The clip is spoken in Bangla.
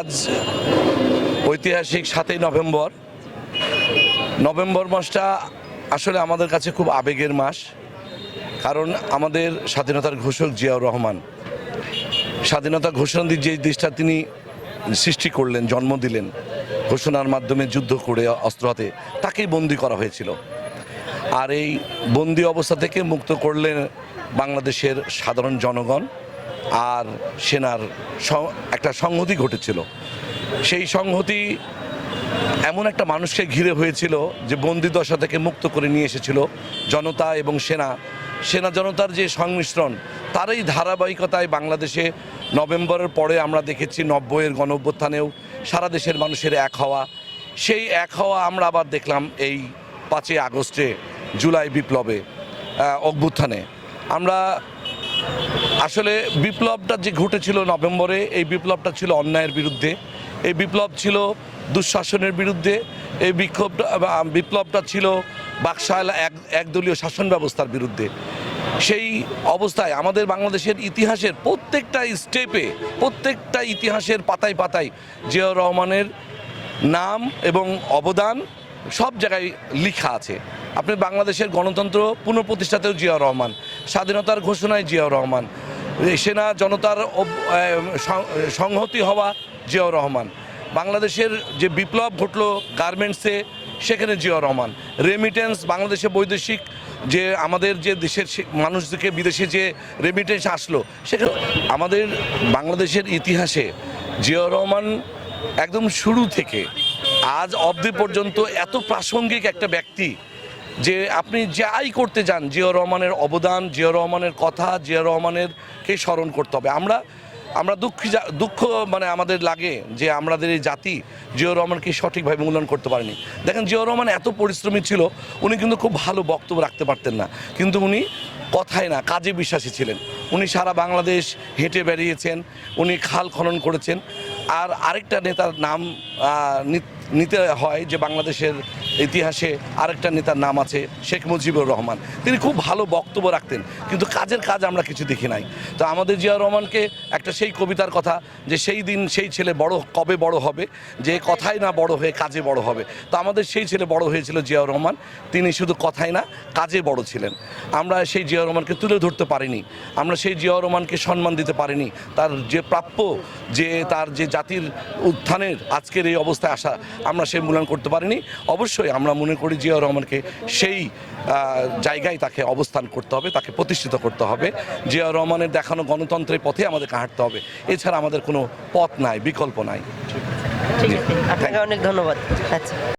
আজ ঐতিহাসিক সাতই নভেম্বর। নভেম্বর মাসটা আসলে আমাদের কাছে খুব আবেগের মাস, কারণ আমাদের স্বাধীনতার ঘোষক জিয়াউর রহমান। স্বাধীনতা ঘোষণা দিয়ে যে দেশটা তিনি সৃষ্টি করলেন, জন্ম দিলেন, ঘোষণার মাধ্যমে যুদ্ধ করে অস্ত্র হাতে, তাকেই বন্দি করা হয়েছিল। আর এই বন্দি অবস্থা থেকে মুক্ত করলেন বাংলাদেশের সাধারণ জনগণ। আর সেনার একটা সংহতি ঘটেছিল। সেই সংহতি এমন একটা মানুষকে ঘিরে হয়েছিল যে বন্দি দশা থেকে মুক্ত করে নিয়ে এসেছিল জনতা এবং সেনা। সেনা জনতার যে সংমিশ্রণ, তারই ধারাবাহিকতায় বাংলাদেশে নভেম্বরের পরে আমরা দেখেছি নব্বইয়ের গণ অভ্যুত্থানেও সারা দেশের মানুষের এক হওয়া। সেই এক হওয়া আমরা আবার দেখলাম এই পাঁচই আগস্টে জুলাই বিপ্লবে অভ্যুত্থানে। আমরা আসলে বিপ্লবটা যে ঘটেছিল নভেম্বরে, এই বিপ্লবটা ছিল অন্যায়ের বিরুদ্ধে। এই বিপ্লব ছিল দুঃশাসনের বিরুদ্ধে। এই বিক্ষোভটা বিপ্লবটা ছিল বাকশাল এক, একদলীয় শাসন ব্যবস্থার বিরুদ্ধে। সেই অবস্থায় আমাদের বাংলাদেশের ইতিহাসের প্রত্যেকটা স্টেপে, প্রত্যেকটা ইতিহাসের পাতায় পাতায় জিয়াউর রহমানের নাম এবং অবদান সব জায়গায় লেখা আছে। আপনি বাংলাদেশের গণতন্ত্র পুনঃপ্রতিষ্ঠাতেও জিয়াউর রহমান, স্বাধীনতার ঘোষণায় জিয়াউর রহমান সেনা জনতার সংহতি হওয়া জিয়াউর রহমান। বাংলাদেশের যে বিপ্লব ঘটলো গার্মেন্টসে, সেখানে জিয়াউর রহমান। রেমিটেন্স বাংলাদেশে বৈদেশিক যে আমাদের যে দেশের মানুষদেরকে বিদেশে যে রেমিটেন্স আসলো, সেখানে আমাদের বাংলাদেশের ইতিহাসে জিয়াউর রহমান একদম শুরু থেকে, আজ অবধি পর্যন্ত এত প্রাসঙ্গিক একটা ব্যক্তি যে আপনি যাই করতে যান জিয়াউর রহমানের অবদান জিয়াউর রহমানের কথা জিয়াউর রহমানেরকে স্মরণ করতে হবে। আমরা আমরা দুঃখ দুঃখ মানে আমাদের লাগে যে আমাদের এই জাতি জিয়াউর রহমানকে সঠিকভাবে মূল্যায়ন করতে পারেনি। দেখেন জিয়াউর রহমান এত পরিশ্রমী ছিল, উনি কিন্তু খুব ভালো বক্তব্য রাখতে পারতেন না। কিন্তু উনি কথায় না, কাজে বিশ্বাসী ছিলেন। উনি সারা বাংলাদেশ হেঁটে বেরিয়েছেন উনি খাল খনন করেছেন। আর আরেকটা নেতার নাম নিতে হয় যে বাংলাদেশের ইতিহাসে আরেকটা নেতার নাম আছে শেখ মুজিবুর রহমান। তিনি খুব ভালো বক্তব্য রাখতেন, কিন্তু কাজের কাজ আমরা কিছু দেখি নাই। তো আমাদের জিয়াউর রহমানকে একটা সেই কবিতার কথা যে সেই দিন সেই ছেলে বড়, কবে বড় হবে, যে কথাই না বড় হয়ে কাজে বড় হবে। তো আমাদের সেই ছেলে বড় হয়েছিল জিয়াউর রহমান, তিনি শুধু কথাই না, কাজে বড় ছিলেন। আমরা সেই জিয়াউর রহমানকে তুলে ধরতে পারিনি, আমরা সেই জিয়াউর রহমানকে সম্মান দিতে পারিনি। তার যে প্রাপ্য, যে তার যে জাতির উত্থানের আজকের এই অবস্থায় আসা, আমরা সেই মূল্যায়ন করতে পারিনি। অবশ্যই আমরা মনে করি জিয়াউর রহমানকে সেই জায়গায় তাকে অবস্থান করতে হবে তাকে প্রতিষ্ঠিত করতে হবে। জিয়াউর রহমানের দেখানো গণতন্ত্রের পথে আমাদেরকে হাঁটতে হবে। এছাড়া আমাদের কোনো পথ নাই বিকল্প নাই। ঠিক আছে। আপনাকে অনেক ধন্যবাদ। আচ্ছা।